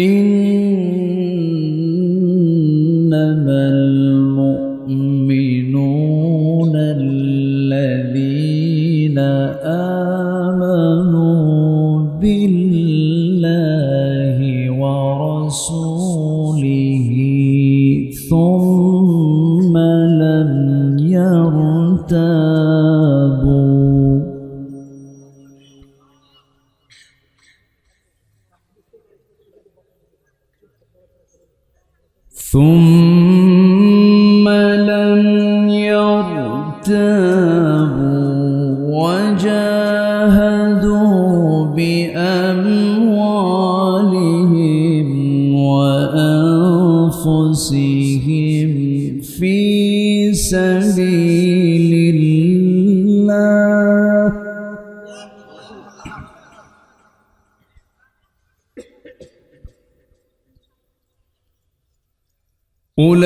إنما أولئك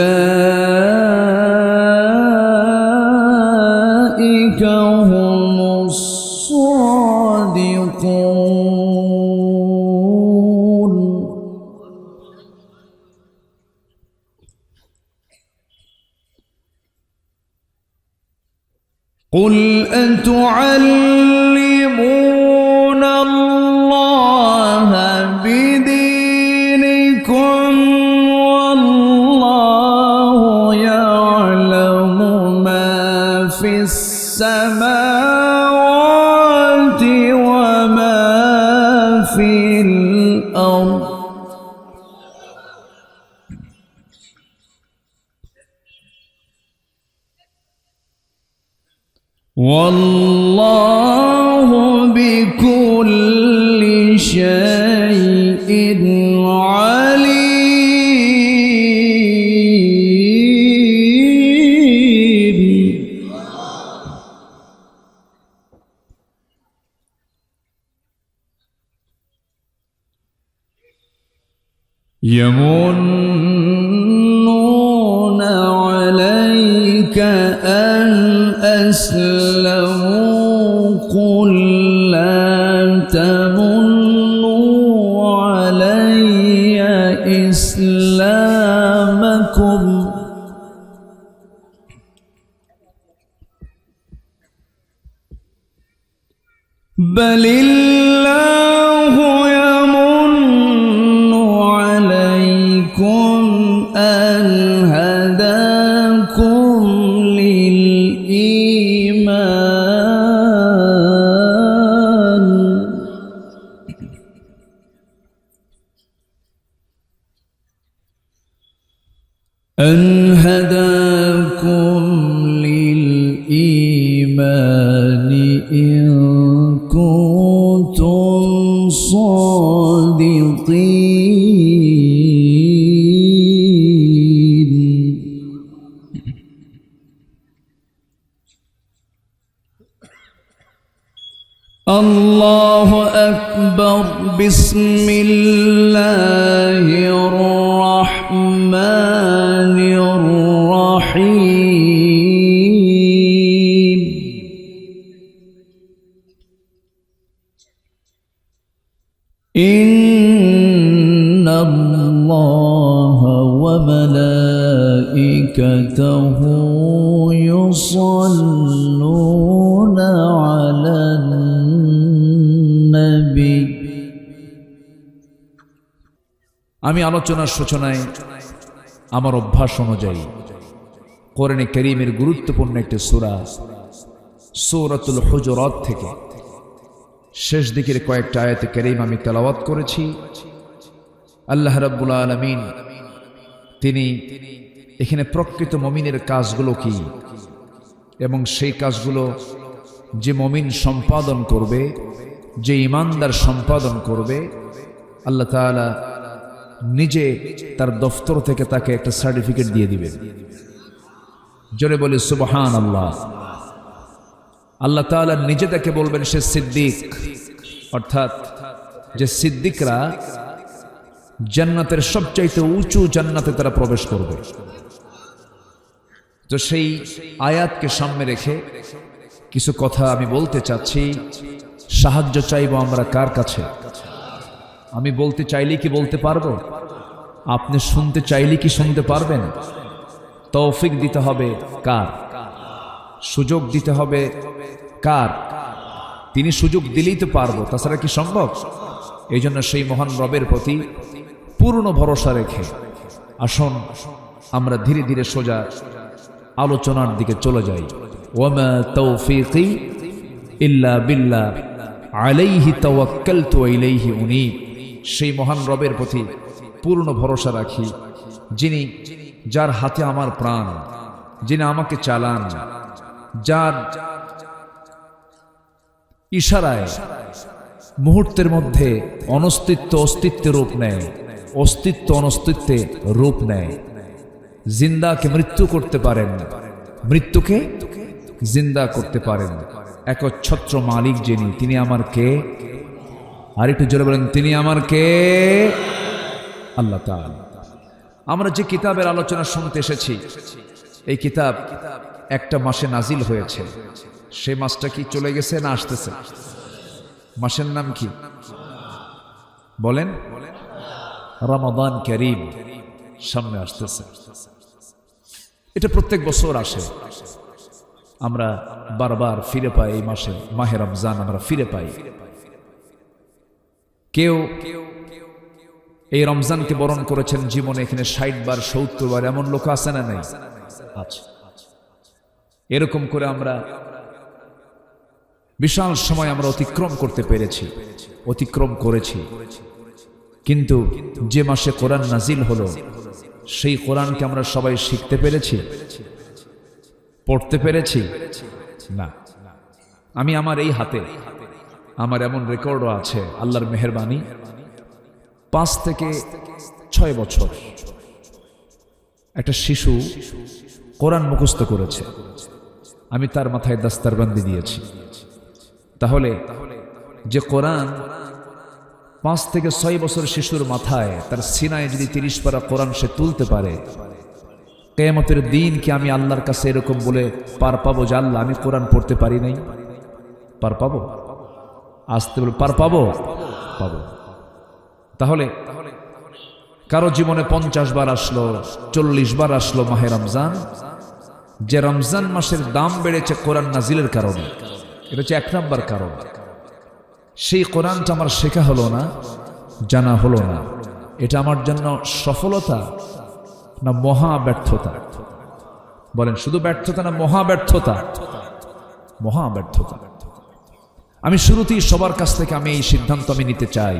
هم الصادقون. قل أتعلمون في الأرض. والله يمنون عليك أن أسلموا قل لا تمنوا علي إسلامكم. بل الله أكبر. بسم الله الرحمن الرحيم. إن الله وملائكته يصلون. আমি আলোচনার সূচনায় আমার অভ্যাস অনুযায়ী কোরআনে করিমের গুরুত্বপূর্ণ একটি সূরা, সূরাতুল হুজুরাত থেকে শেষ দিকের কয়েকটা আয়াতে করিম আমি তেলাওয়াত করেছি। আল্লাহ রাব্বুল আলামিন তিনি এখানে প্রকৃত মমিনের কাজগুলো কি এবং সেই কাজগুলো যে মমিন সম্পাদন করবে, যে ইমানদার সম্পাদন করবে, আল্লাহ তাআলা নিজে তার দফতর থেকে তাকে একটা সার্টিফিকেট দিয়ে দিবেন। জোরে বলে সুবহান আল্লাহ আল্লাহ তাআলা নিজে তাকে বলবেন, সে সিদ্দিক। অর্থাৎ যে সিদ্দিকরা জান্নাতের সবচাইতে উঁচু জান্নাতে তারা প্রবেশ করবে। তো সেই আয়াতকে সামনে রেখে কিছু কথা আমি বলতে চাচ্ছি। সাহায্য চাইব আমরা কার কাছে? আমি বলতে চাইলে কি বলতে পারব? আপনি শুনতে চাইলে কি শুনতে পারবেন? তৌফিক দিতে হবে কার? সুযোগ দিতে হবে কার? তিনি সুযোগ দিলেই তো পারব, তাছাড়া কি সম্ভব? এই জন্য সেই মহান রবের প্রতি পূর্ণ ভরসা রেখে, আসুন আমরা ধীরে ধীরে সোজা আলোচনার দিকে চলে যাই। ওয়ামা তৌফিকি ইল্লা বিল্লাহ, আলাইহি তাওয়াক্কালতু ওয়া ইলাইহি উনীব। সেই মহান রবের প্রতি পূর্ণ ভরসা রাখি, যিনি যার হাতে আমার প্রাণ, যিনি আমাকে চালান, যার ইশারায় মুহূর্তের মধ্যে অনস্তিত্ব অস্তিত্বে রূপ নেয়, অস্তিত্ব অনস্তিত্বে রূপ নেয়। জিন্দাকে মৃত্যু করতে পারেন, মৃত্যুকে জিন্দা করতে পারেন। একচ্ছত্র মালিক যিনি, তিনি আমার কে? আর একটু জোরে বলেন, তিনি আমার কে? আল্লাহ আমরা যে কিতাবের আলোচনা শুনতে এসেছি, এই কিতাব একটা মাসে নাজিল হয়েছে। সে মাসটা কি চলে গেছে না আসতেছে? মাসের নাম কি? বলেন। রমাদান করিম সামনে আসতেছে। এটা প্রত্যেক বছর আসে। আমরা বারবার ফিরে পাই এই মাসে, মাহে রমজান আমরা ফিরে পাই। কেউ এই রমজানকে বরণ করেছেন জীবনে এখানে ষাট বার সত্তর বার এমন লোক আছে না নাই? আচ্ছা। এরকম করে আমরা বিশাল সময় আমরা অতিক্রম করতে পেরেছি অতিক্রম করেছি। কিন্তু যে মাসে কোরআন নাজিল হলো সেই কোরআনকে আমরা সবাই শিখতে পেরেছি? পড়তে পেরেছি? না। আমি আমার এই হাতে আমার এমন রেকর্ডও আছে, আল্লাহর মেহরবানি। পাঁচ থেকে ছয় বছর একটা শিশু কোরআন মুখস্থ করেছে। আমি তার মাথায় দাস্তারবান্দি দিয়েছি। তাহলে যে কোরআন পাঁচ থেকে ছয় বছর শিশুর মাথায়, তার সিনায় যদি তিরিশ পারা কোরআন সে তুলতে পারে কেমতের দিন কি আমি আল্লাহর কাছে এরকম বলে পার পাবো আল্লাহ, আমি কোরআন পড়তে পারি নাই? পার পাবো? আসতে বলে, পার পাবো? পাবো। তাহলে, কারও জীবনে পঞ্চাশ বার আসলো, চল্লিশ বার আসলো মাহে রমজান? যে রমজান মাসের দাম বেড়েছে কোরআন নাজিলের কারণে, এটা হচ্ছে এক নম্বর কারণ। সেই কোরআনটা আমার শেখা হলো না, জানা হলো না। এটা আমার জন্য সফলতা না মহা ব্যর্থতা? বলেন, শুধু ব্যর্থতা না মহা ব্যর্থতা? মহা ব্যর্থতা। আমি শুরুতেই সবার কাছ থেকে আমি এই সিদ্ধান্ত আমি নিতে চাই।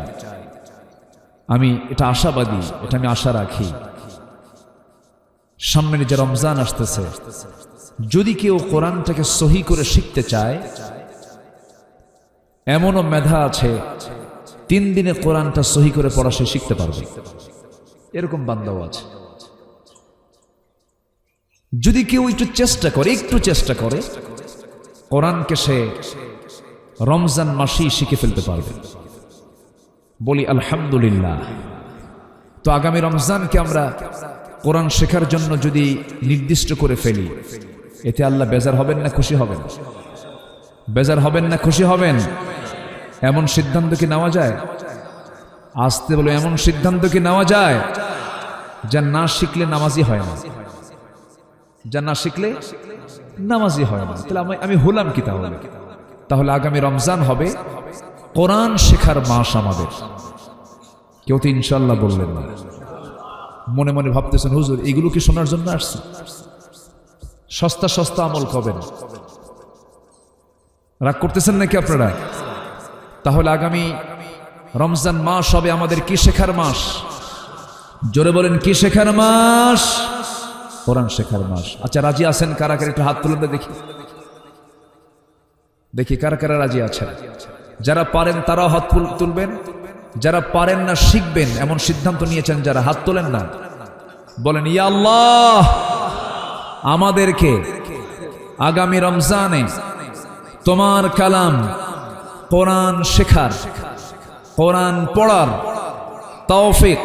আমি এটা আশাবাদী, এটা আমি আশা রাখি। সামনে যে রমজান আসতেছে, যদি কেউ কোরআনটাকে সহি করে শিখতে চায়, এমনও মেধা আছে, তিন দিনে কোরআনটা সহি করে পড়া সে শিখতে পারবে। এরকম বান্দাও আছে। যদি কেউ একটু চেষ্টা করে, একটু চেষ্টা করে, কোরআনকে সে রমজান মাসেই শিখে ফেলতে পারবে। বলি, আলহামদুলিল্লাহ। তো আগামী রমজানকে আমরা কোরআন শেখার জন্য যদি নির্দিষ্ট করে ফেলি, এতে আল্লাহ বেজার হবেন না খুশি হবেন? বেজার হবেন না খুশি হবেন? এমন সিদ্ধান্ত কি নেওয়া যায়? আসতে বলো, এমন সিদ্ধান্ত কি নেওয়া যায় যা না শিখলে নামাজি হয় না? যা না শিখলে নামাজি হয় না। তাহলে আমি হলাম কি তাহলে? তাহলে আগামী রমজান হবে। কোরআন শেখার মাস আমাদের। কেউ তো ইনশাল্লাহ বললেন না। মনে মনে ভাবতেছেন, হুজুর, এগুলো কি শোনার জন্য আসছে? সস্তা সস্তা আমল কবেন রাগ করতেছেন নাকি আপনারা? তাহলে আগামী রমজান মাস হবে আমাদের কি শেখার মাস? জোরে বলেন, কি শেখার মাস? কোরআন শেখার মাস। আচ্ছা রাজি আছেন কারা? কারা একটু হাত তুলে দেখি। দেখি কারা কারা রাজি আছেন। যারা পারেন তারাও হাত তুলবেন। যারা পারেন না শিখবেন, এমন সিদ্ধান্ত নিয়েছেন যারা হাত তোলেন না। বলেন, ইয়া আল্লাহ, আমাদেরকে আগামী রমজানে তোমার কালাম কোরআন শেখার, কোরআন পড়ার তৌফিক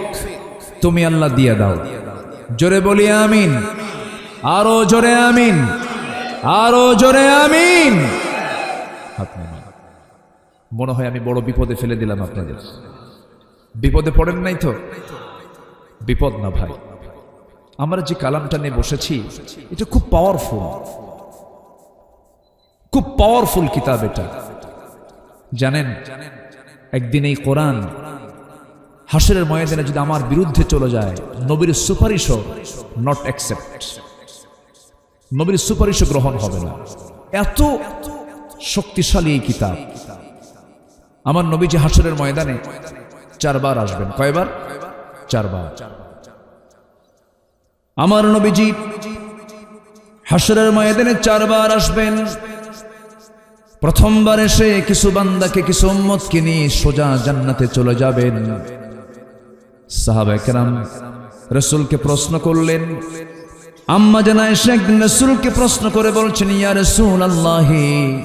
তুমি আল্লাহ দিয়ে দাও। জোরে বলি, আমিন। আরও জোরে, আমিন। আরও জোরে, আমিন। হাত নামান। মনে হয় আমি বড় বিপদে ফেলে দিলাম আপনাদের। বিপদে পড়েন নাই তো? বিপদ না ভাই। আমরা যে কালামটা নিয়ে বসেছি, এটা খুব পাওয়ারফুল খুব পাওয়ারফুল কিতাব এটা। জানেন, একদিন এই কোরআন হাসরের ময়দানে যদি আমার বিরুদ্ধে চলে যায়, নবীর সুপারিশও নট অ্যাকসেপ্ট নবীর সুপারিশও গ্রহণ হবে না। এত শক্তিশালী এই কিতাব। আমার নবী যে হাসরের ময়দানে চারবার আসবেন। কয়বার? চারবার। আমার নবীজি হাসরের ময়দানে চারবার আসবেন। প্রথমবার এসে কিছু বান্দাকে, কিছু উম্মতকে নিয়ে সোজা জান্নাতে চলে যাবেন। সাহাবাহাম রসুলকে প্রশ্ন করলেন, আম্মা জানা এসে একদিন রসুলকে প্রশ্ন করে বলছেন, ইয়া রসুল আল্লাহি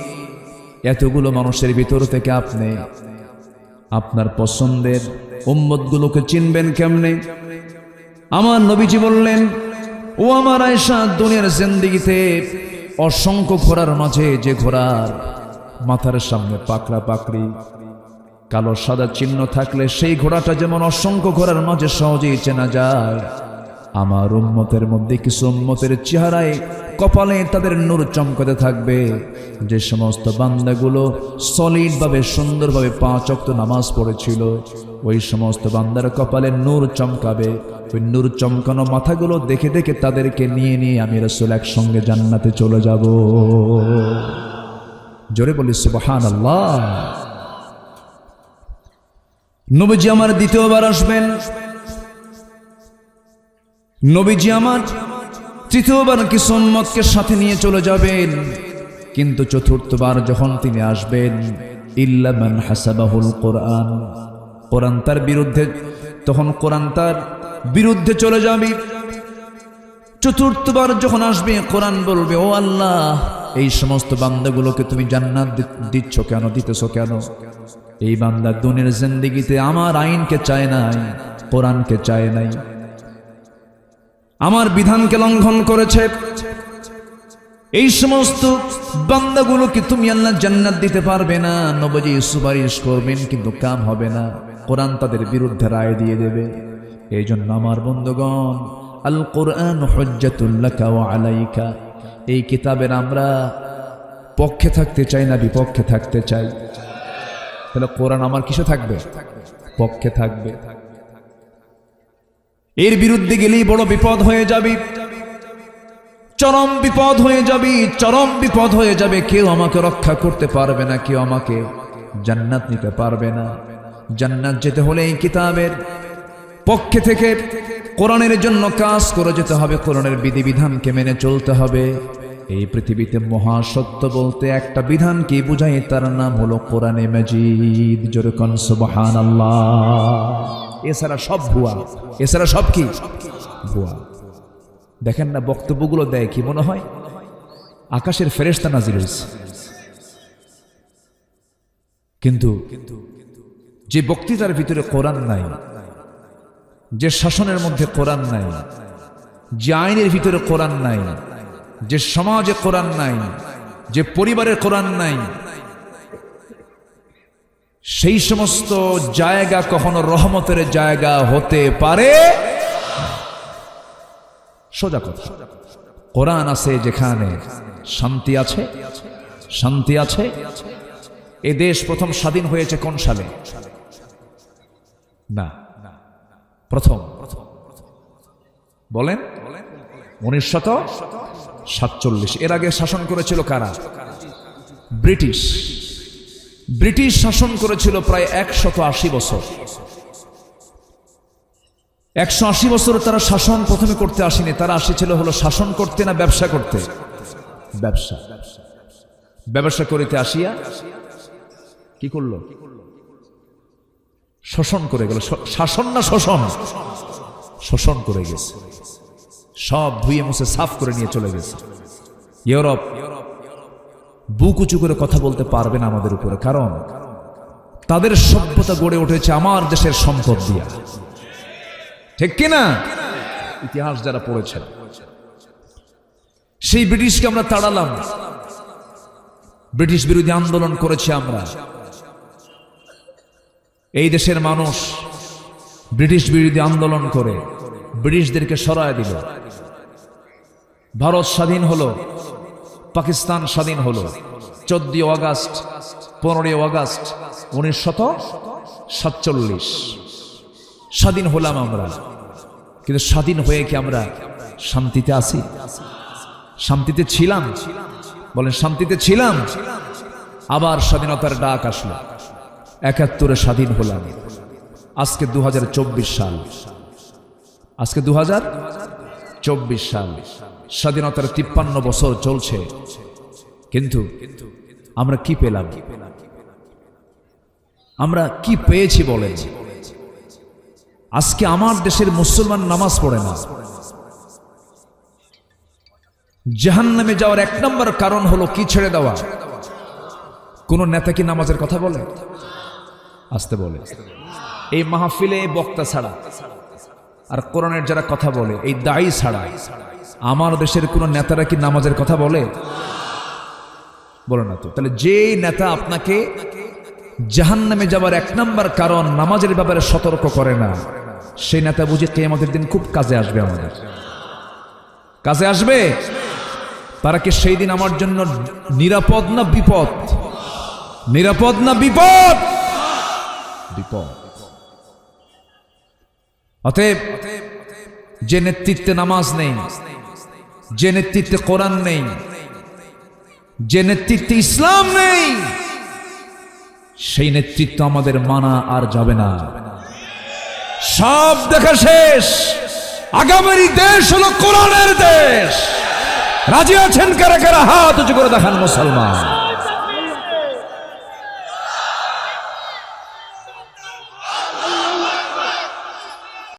এতগুলো মানুষের ভিতর থেকে আপনি, আপনার পছন্দের উম্মতগুলোকে চিনবেন কেমনে? আমার নবীজি বললেন, ও আমার আয়সা দুনিয়ার জিন্দিগিতে অসংখ্য ঘোড়ার মাঝে যে ঘোড়ার মাথার সামনে পাকড়া পাকড়ি, কালো সাদা চিহ্ন থাকলে সেই ঘোড়াটা যেমন অসংখ্য ঘোড়ার মাঝে সহজেই চেনা যায় আমার উম্মতের মধ্যে কিছু উম্মতের চেহারায় কপালে তাদের নূর চমকাতে থাকবে। যে সমস্ত বান্দাগুলো সলিড ভাবে সুন্দরভাবে পাঁচ অক্ত নামাজ পড়েছিল, ওই সমস্ত বান্দার কপালে নূর চমকাবে। ওই নূর চমকানো মাথাগুলো দেখে দেখে তাদেরকে নিয়ে নিয়ে আমি রসুল একসঙ্গে জান্নাতে চলে যাব। জোরে বলি সুবহান আল্লাহ নবীজি আমার দ্বিতীয়বার আসবেন। নবীজি আমার, তৃতীয়বার কিছু উম্মতকে সাথে নিয়ে চলে যাবেন। কিন্তু চতুর্থবার যখন তিনি আসবেন ইল্লামান হাসাবাহুল কোরআন। কোরআন তার বিরুদ্ধে, তখন কোরআন তার বিরুদ্ধে চলে যাবে। চতুর্থবার যখন আসবে, কোরআন বলবে, ও আল্লাহ, এই সমস্ত বান্দাগুলোকে তুমি জান্নাত দিচ্ছ কেন, দিতেছ কেন? এই বান্দা দুনের জিন্দিগিতে আমার আইনকে চায় নাই, কোরআনকে চায় নাই। আমার বিধানকে লঙ্ঘন করেছে। এই সমস্ত বান্দাগুলোকে তুমি আল্লাহ জান্নাত দিতে পারবে না? নবজি সুপারিশ করবেন, কিন্তু কাম হবে না। কোরআন তাদের বিরুদ্ধে রায় দিয়ে দেবে। এই জন্য আমার বন্ধুগণ আল কোরআন হজ্জাতুল্লাকা আলাইকা। এই কিতাবের আমরা পক্ষে থাকতে চাই না, বিপক্ষে থাকতে চাই। তাহলে কোরআন আমার কিসে থাকবে? পক্ষে থাকবে। এর বিরুদ্ধে গেলেই বড় বিপদ হয়ে যাবে। চরম বিপদ হয়ে যাবে, চরম বিপদ হয়ে যাবে। কেউ আমাকে রক্ষা করতে পারবে না, কেউ আমাকে জান্নাত নিতে পারবে না। জান্নাত যেতে হলে এই কিতাবের পক্ষে থেকে কোরআনের জন্য কাজ করে যেতে হবে। কোরআনের বিধিবিধানকে মেনে চলতে হবে। এই পৃথিবীতে মহাসত্য বলতে একটা বিধান কি বুঝাই তার নাম হলো কোরআনে মাজিদ। যেরকম সুবহান আল্লাহ এছাড়া সব ভুয়া। এছাড়া সব কি? ভুয়া। দেখেন না বক্তব্যগুলো দেয় কি মনে হয়? আকাশের ফেরেস্তা নাজির হয়েছে। কিন্তু যে বক্তৃতার ভিতরে কোরআন নাই, যে শাসনের মধ্যে কোরআন নাই, যে আইনের ভিতরে কোরআন নাই, যে সমাজে কোরআন নাই, যে পরিবারের কোরআন নাই সেই সমস্ত জায়গা কখনো রহমতের জায়গা হতে পারে? সোজা কথা। কোরআন আছে যেখানে শান্তি আছে শান্তি আছে। এ দেশ প্রথম স্বাধীন হয়েছে কোন সালে? না। প্রথম। বলেন। উনিশ শত সাতচল্লিশ। এর আগে শাসন করেছিল কারা? ব্রিটিশ। ব্রিটিশ শাসন করেছিল প্রায় একশত আশি বছর। একশো আশি বছর তারা শাসন প্রথমে করতে আসেনি। তারা আসেছিল হলো শাসন করতে না ব্যবসা করতে? ব্যবসা। ব্যবসা করিতে আসিয়া কি করল? শোষণ করে গেল। শাসন না শোষণ? শোষণ করে গেছে। সব ধুয়ে মুছে সাফ করে নিয়ে চলে গেছে। ইউরোপ বুক উঁচু করে কথা বলতে পারবে না আমাদের উপরে। কারণ তাদের সভ্যতা গড়ে উঠেছে আমার দেশের সম্পদ দিয়া। ঠিক কিনা? ইতিহাস যারা পড়েছেন সেই ব্রিটিশকে আমরা তাড়ালাম। ব্রিটিশ বিরোধী আন্দোলন করেছি আমরা। এই দেশের মানুষ ব্রিটিশ বিরোধী আন্দোলন করে ব্রিটিশদেরকে সরায় দিল। ভারত স্বাধীন হলো। পাকিস্তান স্বাধীন হলো। চোদ্দই আগস্ট পনেরোই আগস্ট উনিশশত সাতচল্লিশ। স্বাধীন হলাম আমরা। কিন্তু স্বাধীন হয়ে কি আমরা শান্তিতে আছি? শান্তিতে ছিলাম? বলেন, শান্তিতে ছিলাম। আবার স্বাধীনতার ডাক আসলো। একাত্তরে স্বাধীন হলাম। আজকে দু হাজার চব্বিশ সাল। আজকে দু সাল। স্বাধীনতার তিপ্পান্ন বছর চলছে। কিন্তু আমরা কি পেলাম? আমরা কি পেয়েছি বলেন আজকে আমার দেশের মুসলমান নামাজ পড়ে না। জাহান নামে যাওয়ার এক নম্বর কারণ হলো কি ছেড়ে দেওয়া? কোন নেতা কি নামাজের কথা বলে? আসতে বলে। এই মাহফিলে বক্তা ছাড়া আর কোরআনের যারা কথা বলে, এই দায়ী ছাড়া আমার দেশের কোন নেতারা কি নামাজের কথা বলে? বলে না তো। তাহলে যে নেতা আপনাকে জাহান নামে যাবার এক নম্বর কারণ নামাজের ব্যাপারে সতর্ক করে না, সেই নেতা বুঝে কে আমাদের দিন খুব কাজে আসবে আমাদের। কাজে আসবে? তারা কি সেই দিন আমার জন্য নিরাপদ না বিপদ? নিরাপদ না বিপদ? বিপদ। অতএব যে নেতৃত্বে নামাজ নেই যে নেতৃত্বে কোরআন নেই, যে নেতৃত্বে ইসলাম নেই, সেই নেতৃত্ব আমাদের মানা আর যাবে না। সব দেখা শেষ। আগামী দেশ হলো কোরআনের দেশ। রাজি আছেন কারা কারা? হাত উঁচু করে দেখান মুসলমান।